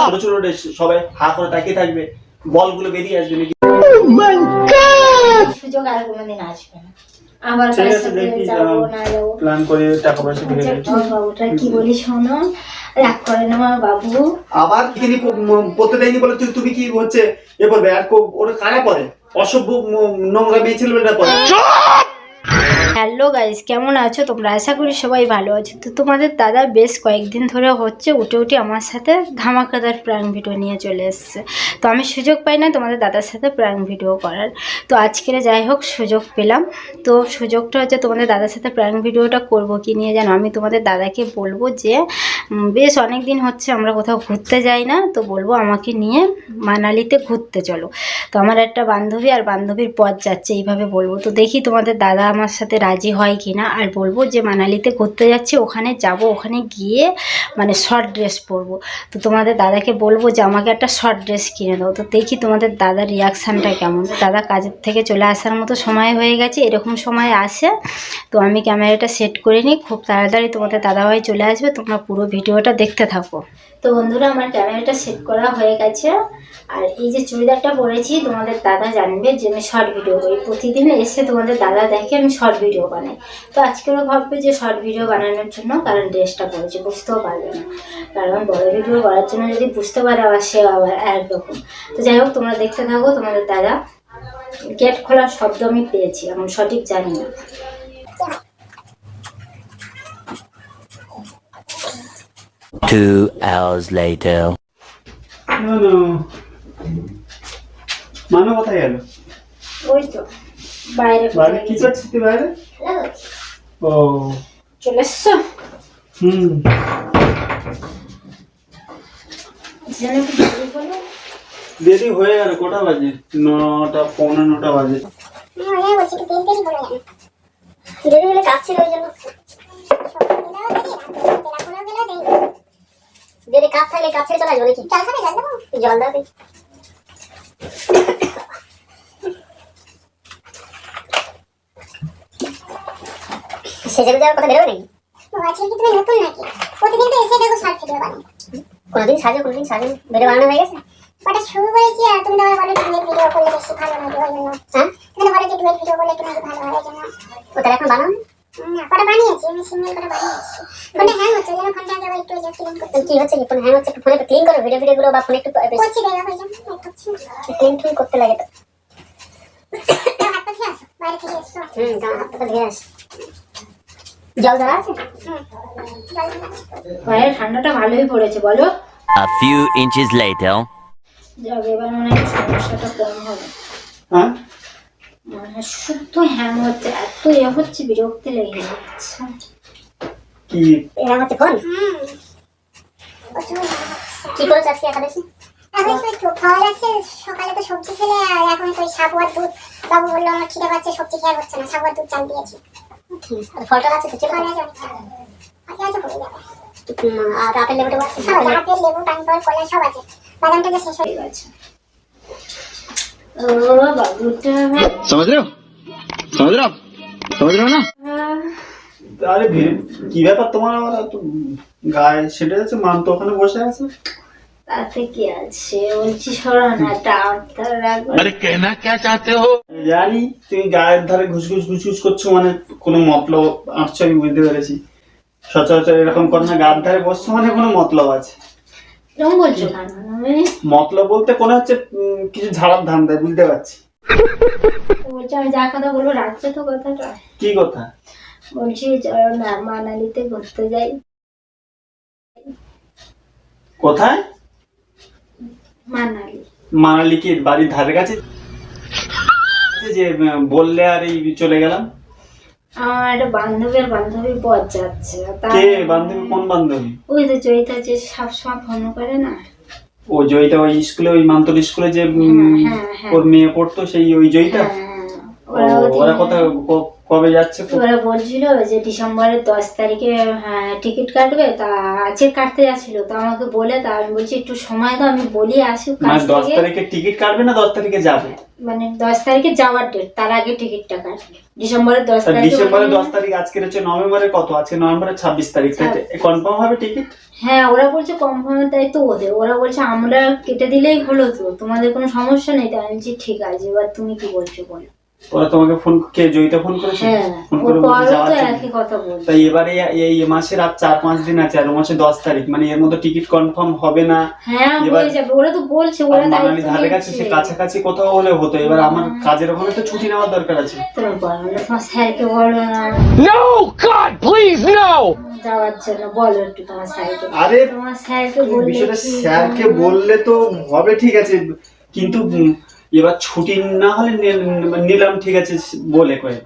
ছোট ছোট ড্রেস সবাই হা করে তাকিয়ে থাকবে বলগুলো বেরিয়ে আসবে নাকি? সুযোগ আর কোনোদিন আসবে না। আবার প্ল্যান করে টাকা পয়সা আচ্ছা, তোমার বাবুটা কি বলি শোনো রাগ করে না আমার বাবু। আবার তিনি পড়তে দেয়নি বলে তুমি কি হচ্ছে এ করবে? আর কো- ওরা কারা পরে অসভ্য নোংরা মেয়ে ছেলেমেয়েরা পরে হ্যালো গাইস কেমন আছো? তোমরা আশা করি সবাই ভালো আছো। তো তোমাদের দাদা বেশ কয়েকদিন ধরে হচ্ছে উঠে উঠে আমার সাথে ধামাকাদার প্রাং ভিডিও নিয়ে চলে এসছে। তো আমি সুযোগ পাই না তোমাদের দাদার সাথে প্রাং ভিডিও করার। তো আজকের যাই হোক, সুযোগ পেলাম। তো সুযোগটা হচ্ছে তোমাদের দাদার সাথে প্রাং ভিডিওটা করব কি নিয়ে জানো? আমি তোমাদের দাদাকে বলব যে বেশ অনেক দিন হচ্ছে আমরা কোথাও ঘুরতে যাই না। তো বলব আমাকে নিয়ে মানালিতে ঘুরতে চলো। তো আমার একটা বান্ধবী আর বান্ধবীর পথ যাচ্ছে, এইভাবে বলব। তো দেখি তোমাদের দাদা আমার সাথে রাজি হয় কি না আর বলব যে মানালিতে ঘুরতে যাচ্ছি, ওখানে যাব, ওখানে গিয়ে মানে শর্ট ড্রেস পরবো। তো তোমাদের দাদাকে বলব যে আমাকে একটা শর্ট ড্রেস কিনে দাও। তো দেখি তোমাদের দাদার রিয়াকশানটা কেমন। দাদা কাজের থেকে চলে আসার মতো সময় হয়ে গেছে, এরকম সময় আসে। তো আমি ক্যামেরাটা সেট করে নিই, খুব তাড়াতাড়ি তোমাদের দাদাভাই চলে আসবে, তোমরা পুরো ভিডিওটা দেখতে থাকো। তো বন্ধুরা, আমার ক্যামেরাটা সেট করা হয়ে গেছে। আর এই যে চুড়িদারটা পরেছি, তোমাদের দাদা জানবে যে আমি শর্ট ভিডিও করি। প্রতিদিন এসে তোমাদের দাদা দেখে আমি শর্ট ভিডিও বানাই। তো আজকেও ভাববে যে শর্ট ভিডিও বানানোর জন্য কারণ ড্রেসটা পরেছি বুঝতেও পারবে না। কারণ বড় ভিডিও করার জন্য যদি বুঝতে পারে আবার সে আবার একরকম। তো যাই হোক তোমরা দেখতে থাকো তোমাদের দাদা। গেট খোলার শব্দ আমি পেয়েছি এখন সঠিক জানি না। Two hours later. না, না। মানো কোথায় গেল? ওই তো বাইরে বাইরে কি করছিস তুই বাইরে? ও। চলে এসছো হুম দেরি হয়ে গেল কটা বাজে? নটা পৌনে নটা বাজে। হ্যাঁ যাবে দেরি হলে কাজ ছিল ওই জন্য। দেরি কাজ থাকলে কাজ ছেড়ে চলে আসব নাকি? জল খাবে জল দেবো জল দাও দেখি সেজে গুজে কথা বেরোবে নাকি? আজকে কি তুমি নতুন নাকি? প্রতিদিন তো এসে দেখো শর্ট ভিডিও বানাই কোনোদিন সাজো কোনোদিন সাজো। ভিডিও বানানো হয়ে গেছে? ওটা শুরু করেছি আর তুমি তোমার বলে ডুয়েট ভিডিও করলে বেশি ভালো লাগে ওই জন্য হ্যাঁ? তুমি বলে যে ডুয়েট ভিডিও করলে একটু নাকি ভালো হয় ওই জন্য ও এখন বানাও না? কটা বানিয়েছি? আমি সিঙ্গেল করে বানিয়েছি। ফোনে হ্যাং হচ্ছে ওই ফোনটা আগে একটু যে ক্লিন করতে কি হচ্ছে ফোন হ্যাং হচ্ছে একটু ফোনে ক্লিন করো ভিডিও ভিডিও গুলো বা ফোনে একটু করছি দেখা হয়ে যাবে ক্লিন ক্লিন করতে লাগে তো। হাত পা ধুয়ে আসো বাইরে থেকে এসছো হুম হাত পা ধুয়ে আসো। জল ধরা আছে? বাইরে ঠান্ডাটা ভালোই পড়েছে বলো। A few inches later. যাক এবার মনে হয় সমস্যাটা কম হবে। হ্যাঁ? মানে শুধু হ্যাং হচ্ছে এত এ হচ্ছে বিরক্তি লেগে যাচ্ছে। কি? এরা হচ্ছে ফোন কি করেছ আজকে একাদশী? সকালে তো সবজি খেলে আর এখন তো ওই সাবু আর দুধ। বাবু বলল আমার খিদে পাচ্ছে সবজি খেয়ে হচ্ছে না সাবু আর দুধ চাল দিয়েছি। আর ফলটা আছে তো চলে ফল আছে অনেকটা। আগে আছে হয়ে যাবে উম, আর আপেল লেবু টেবু আছে সব আছে আপেল লেবু পাইনপল কলা সব আছে বাদামটা যে শেষ হয়ে ঠিক আছে ও বাবুটা समझ रहे हो समझ रहे हो आप समझ रहे हो ना আরে ভি- কি ব্যাপার তোমার আমার এত গায়ে সেটা যাচ্ছে মান তো ওখানে বসে আছে তাতে কি আছে? বলছি সরানাটা আরে কেনা কে চাতে হো? জানি তুমি গায়ের ধারে ঘুষঘুষ ঘুষঘুষ করছ মানে কোনো মতলব আসছো আমি বুঝতে পেরেছি। সচরাচর এরকম কর না গায়ের ধারে বসছো মানে কোনো মতলব আছে। মতলব বলতে কোনো হচ্ছে কিছু ঝাড়ার ধান দেয় বুঝতে পারছি। বলছি আমি যা কথা বলব রাখছো তো কথাটা? কি কথা? বলছি মানালিতে ঘুরতে যাই কোথায়? মানালি। মানালি কি বাড়ির ধারে কাছে? যে বললে আর এই চলে গেলাম। আমার একটা বান্ধবীর বান্ধবী পথ যাচ্ছে। কে? বান্ধবী? কোন বান্ধবী? ওই তো জয়িতা যে সবসময় ফোন করে না? ও জয়িতা ওই স্কুলে ওই মান্তর স্কুলে যে উম, হ্যাঁ, হ্যাঁ। ওর মেয়ে পড়তো সেই ওই জয়িতা? হ্যাঁ ওরা ও, কবে যাচ্ছে ওরা বলছিল যে ডিসেম্বরের দশ তারিখে হ্যাঁ, টিকিট কাটবে তা আজকে কাটতে যাচ্ছিল। তো আমাকে বলে তা আমি বলছি একটু সময় দাও আমি বলি আসুক মানে দশ তারিখে টিকিট কাটবে না দশ তারিখে যাবে? মানে দশ তারিখে যাওয়ার ডেট তার আগে টিকিটটা কাটবে। ডিসেম্বরের দশ তা তারিখে ডিসেম্বরের দশ তারিখ আজকের হচ্ছে নভেম্বরের কত? আজকে নভেম্বরের ছাব্বিশ তারিখ কনফার্ম হবে টিকিট? হ্যাঁ ওরা বলছে কনফার্মের দায়িত্ব ওদের। ওরা বলছে আমরা কেটে দিলেই হলো তো তোমাদের কোনো সমস্যা নেই। তাই আমি ঠিক আছে এবার তুমি কি বলছো বলো। ওরা তোমাকে ফোন কে জয়িতা ফোন করেছে? হ্যাঁ ফোন করে যাওয়ার জন্য। তাই এবারে এই মাসের আর চার পাঁচ দিন আছে আর ও মাসে দশ তারিখ মানে এর মধ্যে টিকিট কনফার্ম হবে না। হ্যাঁ এবার- ওরা তো বলছে ওরা মানালি ধারে কাছে সে কাছাকাছি কোথাও হলে হতো এবার আমার কাজের ওখানে তো ছুটি নেওয়ার দরকার আছে। তুমি বলো না তোমার স্যারকে বলো না। No! God, please, no! যাওয়ার জন্য বলো একটু তোমার স্যারকে। আরে তোমার স্যারকে বললে বিষয়টা স্যারকে বললে তো হবে ঠিক আছে। কিন্তু এবার ছুটি না হলে নিলাম ঠিক আছে বলে করে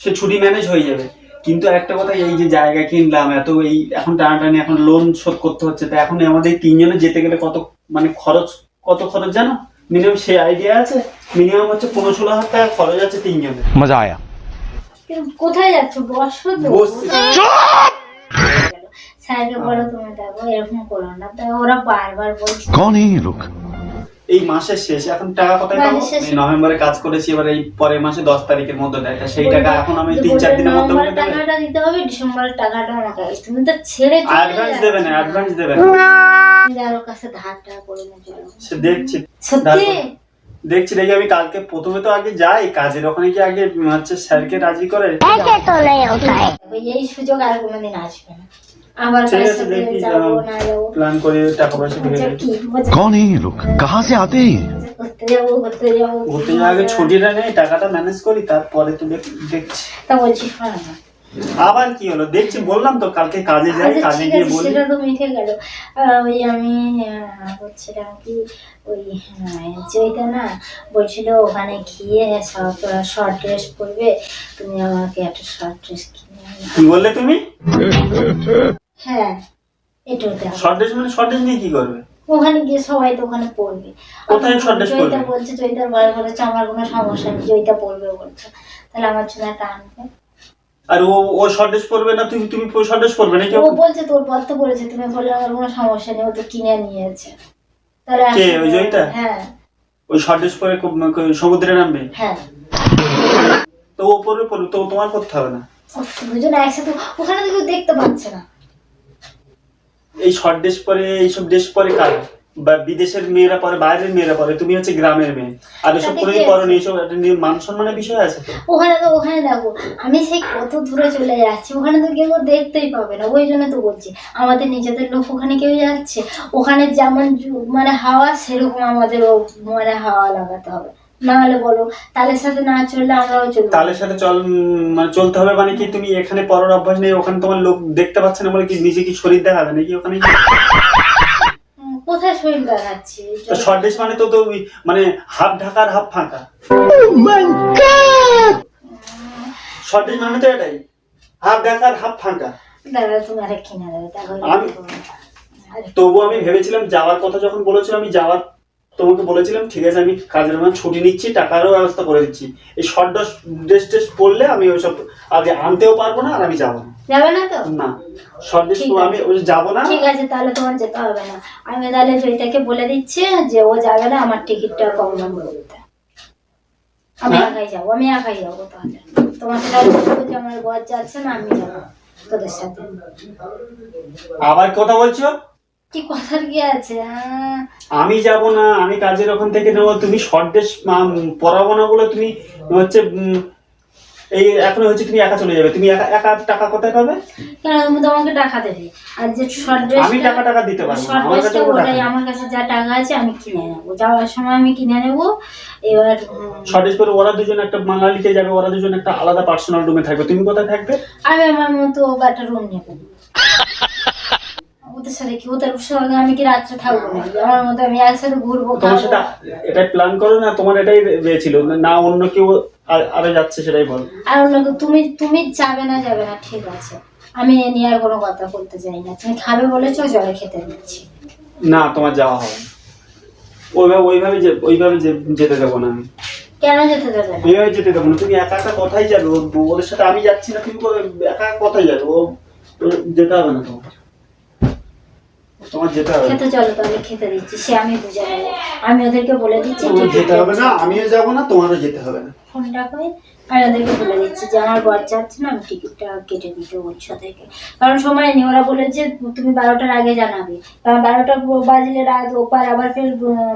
সে ছুটি ম্যানেজ হয়ে যাবে। কিন্তু একটা কথা এই যে জায়গা কিনলাম এত এই এখন টানাটানি এখন লোন শোধ করতে হচ্ছে। তা এখন আমাদের তিনজনে যেতে গেলে কত মানে খরচ কত খরচ জানো? মিনিমাম সে আইডিয়া আছে। মিনিমাম হচ্ছে পনেরো ষোলো হাজার টাকা খরচ আছে তিনজনে মজা আয়া। কোথায় যাচ্ছ? বসো সাইকেল বলো তুমি দেখো এরকম করো না। ওরা বারবার বলছে। কোন এই লোক। এই মাসের শেষ। এখন টাকা কোথায় পাবো। এই নভেম্বরে কাজ করেছি এবার এই পরের মাসে দশ তারিখের মধ্যে দেয়। তা সেই টাকা এখন আমি তিন চার দিনের মধ্যে টাকাটা দিতে হবে ডিসেম্বরের টাকাটা আমাকে তুমি তো ছেড়ে অ্যাডভান্স দেবে না অ্যাডভান্স দেবে না। যার কাছে ধার টাকা করে সে দেখছি। সত্যি? দেখছি দেখি আমি কালকে প্রথমে তো আগে যাই কাজের ওখানে কি আগে হচ্ছে স্যারকে রাজি করে? এই সুযোগ আর কোনোদিন আসবে না। আবার প্ল্যান করে টাকা পয়সা কোন এই লোক কাহা আতে? ঘুরতে যাব আগে ছুটিটা নেই টাকাটা ম্যানেজ করি তারপরে তো দেখছি। তা বলছি হ্যাঁ, হ্যাঁ। আবার কি হলো? দেখছি বললাম তো কালকে কাজে যাই আচ্ছা, কাজে গিয়ে বলি। সেটা তো মিটে গেল। ওই আমি বলছিলাম কি ওই হ্যাঁ, জয়িতা না বলছিল ওখানে গিয়ে সব শর্ট ড্রেস পরবে। তুমি আমাকে একটা শর্ট ড্রেস কিনে কি বললে তুমি? হ্যাঁ এটাও মানে শর্ট নিয়ে কি করবে? ওখানে গিয়ে সবাই তো ওখানে পড়বে। কোথায় short dress জয়িতা বলছে জয়িতার বয়স বলেছে আমার কোনো সমস্যা নেই জয়িতা পড়বে বলছে। তাহলে আমার জন্য একটা আনবে। আর ও ও শর্ট ড্রেস না তুমি তুমি শর্ট ড্রেস পরবে ও বলছে তোর বর তো বলেছে তুমি বললে আমার কোনো সমস্যা নেই ও তো কিনে নিয়েছে। তাহলে কে, ওই জয়িতা? হ্যাঁ। ওই পরে সমুদ্রে নামবে? হ্যাঁ। তো ও পরবে তো তোমার করতে হবে না। দুজনে একসাথে ওখানে তো কেউ দেখতে পাচ্ছে না। এই শর্ট ড্রেস পরে এইসব ড্রেস পরে কার? বা বিদেশের মেয়েরা পরে বাইরের মেয়েরা পরে? তুমি হচ্ছে গ্রামের মেয়ে। আর এসব তাতে কোনোদিন কি পরো এইসব একটা মান সম্মানের বিষয় আছে তো? ওখানে তো ওখানে দেখো আমি সেই কত দূরে চলে যাচ্ছি। ওখানে তো কেউ দেখতেই পাবে না। ওই জন্য তো বলছি আমাদের নিজেদের লোক ওখানে কেউ যাচ্ছে? ওখানে যেমন মানে হাওয়া সেরকম আমাদেরও মানে হাওয়া লাগাতে হবে। না হলে বলো তালের সাথে না চললে আমরাও চলবো। তালের সাথে চল মানে চলতে হবে মানে কি তুমি এখানে পরার অভ্যাস নেই ওখানে তোমার লোক দেখতে পাচ্ছে না বলে কি নিজে কি শরীর দেখাবে নাকি ওখানে? কোথায় শরীর দেখাচ্ছি? শর্ট মানে তো তো মানে হাফ ঢাকার হাফ ফাঁকা। শর্ট মানে তো এটাই হাফ ঢাকার হাফ ফাঁকা। দাদা তুমি আরে কিনে দেবে দেখো আমি- তবু আমি ভেবেছিলাম যাওয়ার কথা যখন বলেছিলাম আমি যাওয়ার তোমাকে বলেছিলাম ঠিক আছে আমি কাজের মানে ছুটি নিচ্ছি টাকারও ব্যবস্থা করে দিচ্ছি। এই শর্ট ড্রেস ড্রেস পরলে আমি ওইসব আগে আনতেও পারব না আর আমি যাব না। যাবে না তো? না। শর্ট ড্রেস আমি ওই যাব না। ঠিক আছে তাহলে তোমার যেতে হবে না। আমি তাহলে জয়িতাকে বলে দিচ্ছি যে ও যাবে না আমার টিকিটটা কনফার্ম করতে আমি হ্যাঁ? একাই যাব আমি একাই যাব তাহলে। বলব যে আমার বর যাচ্ছে না আমি যাব তোদের সাথে। আবার কথা বলছো? কি কথার কি আছে হ্যাঁ? আমি যাব না আমি কাজের ওখান থেকে নেব তুমি শর্ট ড্রেস পরাবো না বলে তুমি হচ্ছে এই এখন হচ্ছে তুমি একা চলে যাবে তুমি একা একা টাকা কোথায় পাবে? কেন তুমি তো আমাকে টাকা দেবে। আর যে শর্ট ড্রেস আমি টাকা টাকা দিতে পারব আমার কাছে ওটাই আমার কাছে যা টাকা আছে আমি কিনে নেব। যাওয়ার সময় আমি কিনে নেব। এবার শর্ট ড্রেস পরে ওরা দুজন একটা মানালিতে যাবে ওরা দুজন একটা আলাদা পার্সোনাল রুমে থাকবে। তুমি কোথায় থাকবে? আমি আমার মতো একটা রুম নেব। ওদের সাথে কি ওদের সঙ্গে আমি কি রাত্রে থাকব নাকি? আমার মতো আমি একসাথে ঘুরবো তোমার খাব। এটাই প্ল্যান করো না তোমার এটাই না অন্য কেউ আর- যাচ্ছে সেটাই বল। আর অন্য তুমি তুমি যাবে না যাবে না ঠিক আছে। আমি এ নিয়ে আর কোনো কথা বলতে চাই না। তুমি খাবে বলেছ জলে খেতে দিচ্ছি। না তোমার যাওয়া হবে ওইভাবে ওইভাবে যে ওইভাবে যেতে দেবো না আমি। কেন যেতে দেবে যেতে দেবো না। তুমি একা একা কোথায় যাবে? ওদের সাথে আমি যাচ্ছি না তুমি একা একা কোথায় যাবে? ও ও যেতে হবে না তোমার। তোমার যেতে হবে খেতে চলো তাহলে খেতে দিচ্ছি সে আমি বুঝে নেব আমি ওদেরকে বলে দিচ্ছি তোমার যেতে হবে না আমিও যাব না তোমারও যেতে হবে না। ফোনটা করে আর ওদেরকে বলে দিচ্ছি যে আমার বর যাচ্ছে না আমি টিকিটটা কেটে দিতে বলছো থেকে কারণ সময় নেই ওরা বলেছে তুমি বারোটার আগে জানাবে। কারণ বারোটা বাজলে রাত ওপার আবার ফের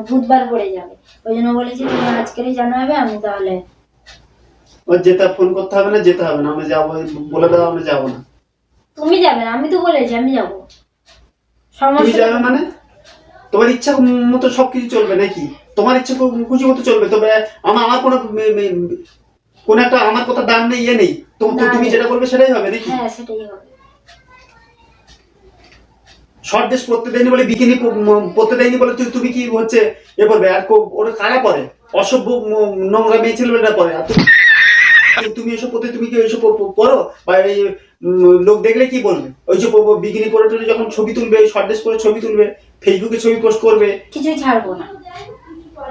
বুধবার পড়ে যাবে। ওই জন্য বলেছি তুমি আজকেরই জানাবে আমি তাহলে ও যেতে ফোন করতে হবে না যেতে হবে না আমরা যাব বলে দাও আমরা যাব না। তুমি যাবে না আমি তো বলেছি আমি যাব। তুমি যাবে মানে? তোমার ইচ্ছা মতো সবকিছু চলবে নাকি? তোমার ইচ্ছা খুশি মতো চলবে তবে আমার আমার কোনো কোন একটা আমার কথা দাম নেই ইয়ে নেই। তো তুমি যেটা করবে সেটাই হবে নাকি? হ্যাঁ সেটাই হবে। শর্ট ড্রেস পরতে দেয়নি বলে বিকিনি পরতে দেয়নি বলে তুই তুমি কি হচ্ছে এ করবে? আর ওরা কারা পরে অসভ্য নোংরা মেয়ে ছেলেমেয়েরা পরে আর তুমি- এসব পড়তে তুমি কি ওইসব প- প- বা এই লোক দেখলে কি বলবে? ওই যে বিকিনি পরে যখন ছবি তুলবে শর্ট ড্রেস পরে ছবি তুলবে ফেসবুকে ছবি পোস্ট করবে। কিছুই ছাড়বো না।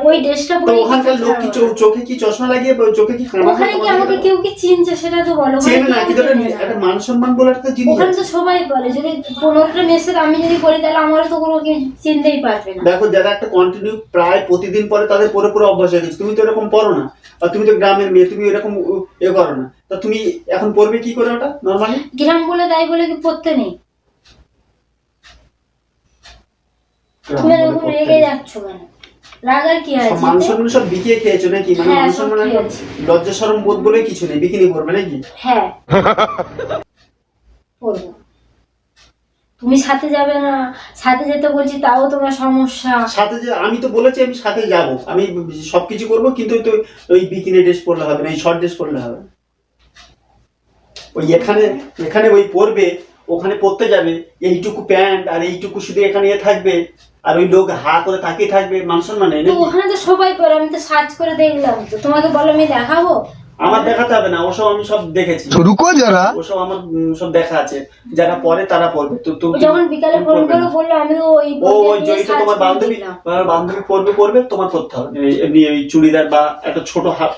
ওই ড্রেসটা পরে ওখানকার লোক কি চোখে কি চশমা লাগিয়ে চোখে কি ওখানে কি আমাকে কেউ কি চিনছে সেটা তো বলো চেনে না কেউ কিন্তু একটা চেনে না। একটা মান সম্মান বলে একটা জিনিস ওখানে তো সবাই বলে যদি পনেরোটা মেসেজ আমি যদি করি তাহলে আমারও তো কোনো কেউ চিনতেই পারবে না। দেখো যারা একটা কন্টিনিউ প্রায় প্রতিদিন পরে তাদের পরে পরে অভ্যাস হয়ে গেছে। তুমি তো এরকম পড়ো না আর তুমি তো গ্রামের মেয়ে তুমি এরকম এ করো না। তা তুমি এখন পড়বে কি করে ওটা নর্মালি গ্রাম বলে তাই বলে কি পড়তে নেই? তুমি এরকম রেগে যাচ্ছ কেন? রাগার কি আছে? মান সম্মান সব বিকিয়ে খেয়েছো নাকি? মানে হ্যাঁ, মান সম্মান লজ্জা সরম বোধ বলে কিছু নেই বিকিনি নাকি? হ্যাঁ। তুমি সাথে যাবে না। সাথে যেতে বলছি তাও তোমার সমস্যা। সাথে যে আমি তো বলেছি আমি সাথে যাব। আমি সবকিছু করব কিন্তু তো ওই বিকিনি ড্রেস পরলে হবে না এই শর্ট ড্রেস পরলে হবে। ওই এখানে এখানে ওই পরবে ওখানে পরতে যাবে এইটুকু প্যান্ট আর এইটুকু শুধু এখানে থাকবে। আর ওই লোক হা করে তাকিয়ে থাকবে মান মানে তো ওখানে তো সবাই করে আমি তো সার্চ করে দেখলাম। তো তোমাকে বলো আমি দেখাবো? আমার দেখাতে হবে না ওসব আমি সব দেখেছি। রুকো যারা। ওসব আমার সব দেখা আছে। যারা পরে তারা পড়বে। তো তুমি যখন বিকালে ফোন করে বলল আমি ওই ও ওই জয়িত তোমার বান্ধবী তোমার বান্ধবী পড়বে পড়বে তোমার পড়তে হবে। এমনি ওই চুড়িদার বা একটা ছোট হাফ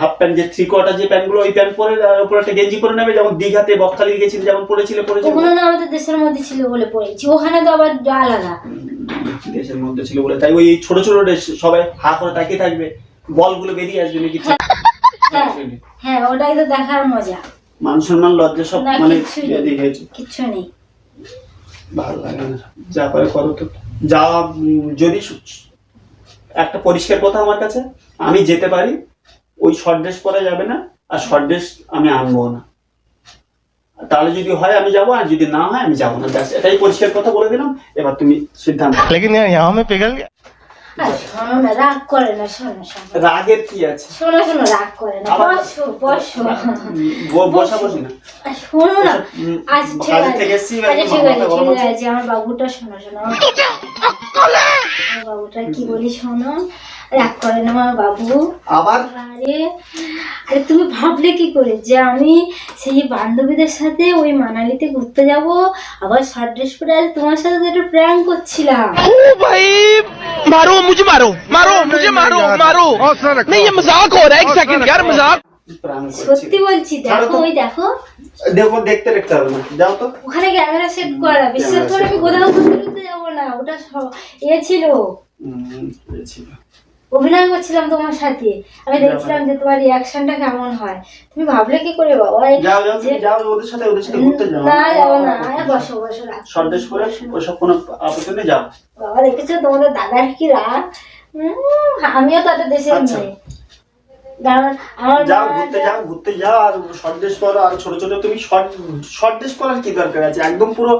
হাফ প্যান্ট যে থ্রি কোয়ার্টার যে প্যান্টগুলো ওই প্যান্ট পরে আর উপরে একটা গেঞ্জি পরে নেবে যেমন দিঘাতে বকখালি গেছিল যেমন পরেছিলে পরেছিলে ওখানে না আমাদের দেশের মধ্যে ছিল বলে পড়েছি। ওখানে তো আবার আলাদা। দেশের মধ্যে ছিল বলে। তাই ওই ছোট ছোট সবাই হা করে তাকিয়ে থাকবে। বলগুলো বেরিয়ে আসবে নাকি? হ্যাঁ হ্যাঁ ওটাই তো দেখার মজা। মান সম্মান লজ্জা সব মানে কিচ্ছুই ইয়ে নেই গেছে কিচ্ছু নেই। ভালো লাগে না। যা করে করো তো। যা যদি একটা পরিষ্কার কথা আমার কাছে আমি যেতে পারি ওই শর্ট ড্রেস পরা যাবে না আর শর্ট ড্রেস আমি আনব না। তাহলে যদি হয় আমি যাবো আর যদি না হয় আমি যাবো না ব্যাস এটাই পরিষ্কার কথা বলে দিলাম এবার তুমি সিদ্ধান্ত लेकिन यार यहाँ में पिघल गया আর শোনো না রাগ করে না শোনো শোনো রাগের কি আছে শোনো শোনো রাগ করে না আবার- বসো বসো ব- বসা বসি না আর শোনো না উম, আচ্ছা ঠিক কাজে আছে থেকে এসছি, আচ্ছা এবার ঠিক আছে মাথা গরম ঠিক আছে। আছে আমার বাবুটা শোনো শোনো আমার বাবুটা কি বলি শোনো রাগ করে না আমার বাবু আবার আরে আরে তুমি ভাবলে কি করে যে আমি সেই বান্ধবীদের সাথে ওই মানালিতে ঘুরতে যাব আবার শর্ট ড্রেস পরে আজ তোমার সাথে তো একটু প্র্যাঙ্ক করছিলাম ओ भाई मारो मुझे मारो मारो मुझे मारो मारो नहीं ये मजाक हो रहा है एक सेकंड यार मजाक প্রাণ করছি। সত্যি বলছি দেখো ওই দেখো। দেখো দেখতে দেখতে হবে না। যাও তো। ওখানে ক্যামেরা সেট করা বিশ্বাস করে আমি কোথাও ঘুরতে যাব না ওটা এ ছিল। অভিনয় করছিলাম তোমার সাথে। আমি দেখছিলাম যে তোমার রিয়াকশনটা কেমন হয়। তুমি ভাবলে কি করে বাবা যাও যাও তুমি যাও ওদের সাথে ওদের সাথে ঘুরতে যাও। না যাব না বসো বসো সন্দেশ করে ওইসব কোনো আপত্তি যাও। বাবা দেখেছ তোমাদের দাদার কি রাগ? উম, আমিও তাদের দেশের আচ্ছা। মেয়ে। যাও ঘুরতে যাও ঘুরতে যাও আর পরো আর ছোট ছোট তুমি শর্ট শর্ট ড্রেস পরার কি দরকার আছে? একদম পুরো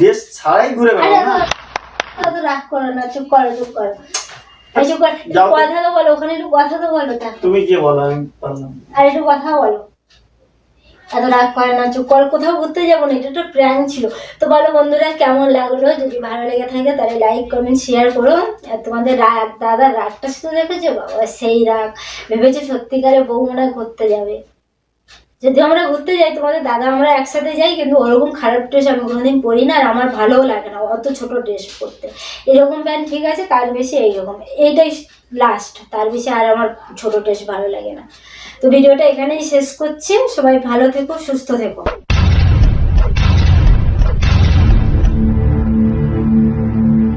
ড্রেস ছাড়াই ঘুরে বেড়াও না? রাগ করো না চুপ করো চুপ করো। এই চুপ কর একটু যাও। তো। কথা তো বলো ওখানে একটু কথা তো বলো তা তুমি কি বলো আমি পারলাম। আর একটু কথা বলো। এত রাগ করে না, চুপ কল কোথাও ঘুরতে যাব না, এটা একটা প্ল্যান ছিল। তো বলো বন্ধুরা, কেমন লাগল? যদি ভালো লেগে থাকে, তাহলে লাইক কমেন্ট শেয়ার করো। আর তোমাদের রাগ, দাদার রাগটা শুধু দেখেছ? বাবা, সেই রাগ। ভেবেছে সত্যিকারে বৌমারা ঘুরতে যাবে। যদি আমরা ঘুরতে যাই, তোমাদের দাদা আমরা একসাথে যাই, কিন্তু ওরকম খারাপ ড্রেস আমি কোনোদিন পরি না, আর আমার ভালোও লাগে না, অত ছোট ড্রেস পরতে। এরকম প্যান্ট ঠিক আছে, তার বেশি এইরকম। এইটাই লাস্ট তার বেশি আর আমার ছোট ড্রেস ভালো লাগে না। তো ভিডিওটা এখানেই শেষ করছি। সবাই ভালো থেকো সুস্থ থেকো।